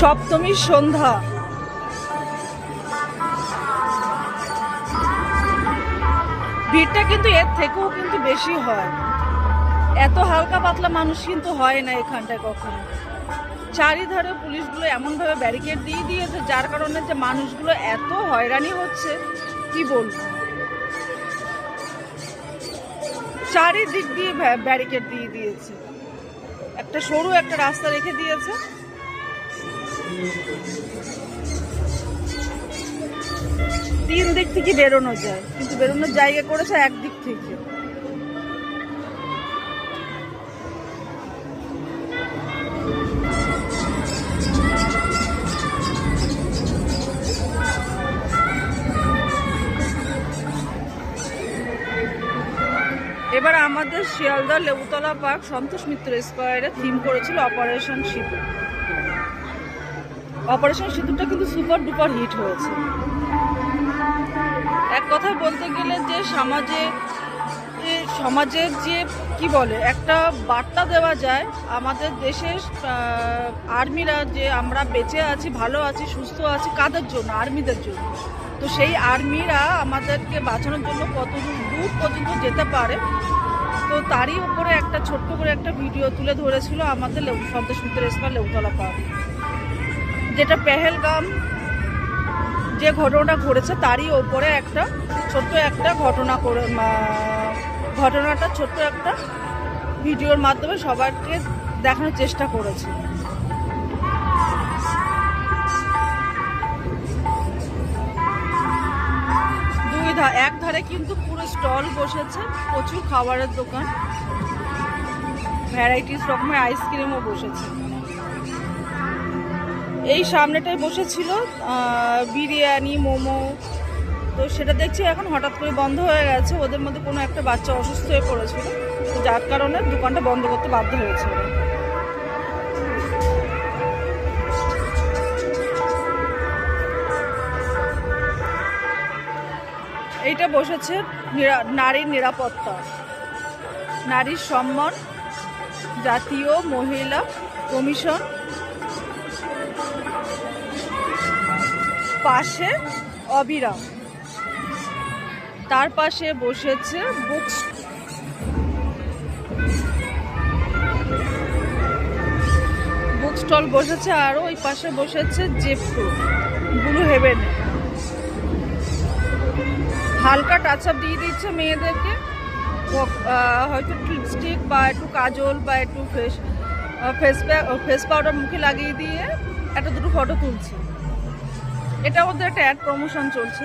সপ্তমীর সন্ধ্যা। ভিড়টা কিন্তু এর থেকেও কিন্তু বেশি হয়। এত হালকা পাতলা মানুষ কিন্তু হয় না এখানটায় কখনো। চারিধারে পুলিশগুলো এমনভাবে ব্যারিকেড দিয়ে দিয়েছে, যার কারণে যে মানুষগুলো এত হয়রানি হচ্ছে। কি বলব? চারিদিক দিয়ে ব্যারিকেড দিয়ে দিয়েছে। একটা সরু একটা রাস্তা রেখে দিয়েছে। তিন দিক থেকে বেরোনো যায়, কিন্তু বেরোনোর জায়গা করেছে একদিক থেকে। এবার আমাদের শিয়ালদা লেবুতলা পার্ক সন্তোষ মিত্র স্কোয়ারে থিম করেছিল অপারেশন সিঁদুর অপারেশন সিঁদুরটা কিন্তু সুপার ডুপার হিট হয়েছে। এক কথায় বলতে গেলে যে সমাজে সমাজের যে, কি বলে, একটা বার্তা দেওয়া যায়, আমাদের দেশের আর্মিরা যে আমরা বেঁচে আছি, ভালো আছি, সুস্থ আছি, কাদের জন্য? আর্মিদের জন্য। তো সেই আর্মিরা আমাদেরকে বাঁচানোর জন্য কত দূর পর্যন্ত যেতে পারে? তো তারই উপরে একটা ছোট্ট করে একটা ভিডিও তুলে ধরেছিল আমাদের সন্তোষ মিত্র স্কোয়ার লেবুতলা পার্ক যেটা পেহেলগাম যে ঘটনাটা ঘটেছে, তারই ওপরে একটা ছোট্ট একটা ঘটনা করে ঘটনাটা ছোট্ট একটা ভিডিওর মাধ্যমে সবাইকে দেখানোর চেষ্টা করেছে। দুই ধা, এক ধারে কিন্তু পুরো স্টল বসেছে, প্রচুর খাবারের দোকান, ভ্যারাইটিস রকমের আইসক্রিমও বসেছে। এই সামনেটায় বসেছিল বিরিয়ানি, মোমো, তো সেটা দেখছি এখন হঠাৎ করে বন্ধ হয়ে গেছে, ওদের মধ্যে কোনো একটা বাচ্চা অসুস্থ হয়ে পড়েছিল যার কারণে দোকানটা বন্ধ করতে বাধ্য হয়েছে এইটা বসেছে নারীর নিরাপত্তা, নারীর সম্মান, জাতীয় মহিলা কমিশন পাশে অবিরাম। তার পাশে বসেছে বুকস বুক স্টল বসেছে আর ওই পাশে বসেছে জেপটু। ব্লু হেভেন হালকা টাচ আপ দিয়ে দিচ্ছে মেয়েদেরকে। হয়তো লিপস্টিক বা একটু কাজল বা একটু ফেস ফেস ফেস পাউডার মুখে লাগিয়ে দিয়ে একটা দুটো ফটো তুলছে। এটা ওদের একটা অ্যাড প্রমোশন চলছে।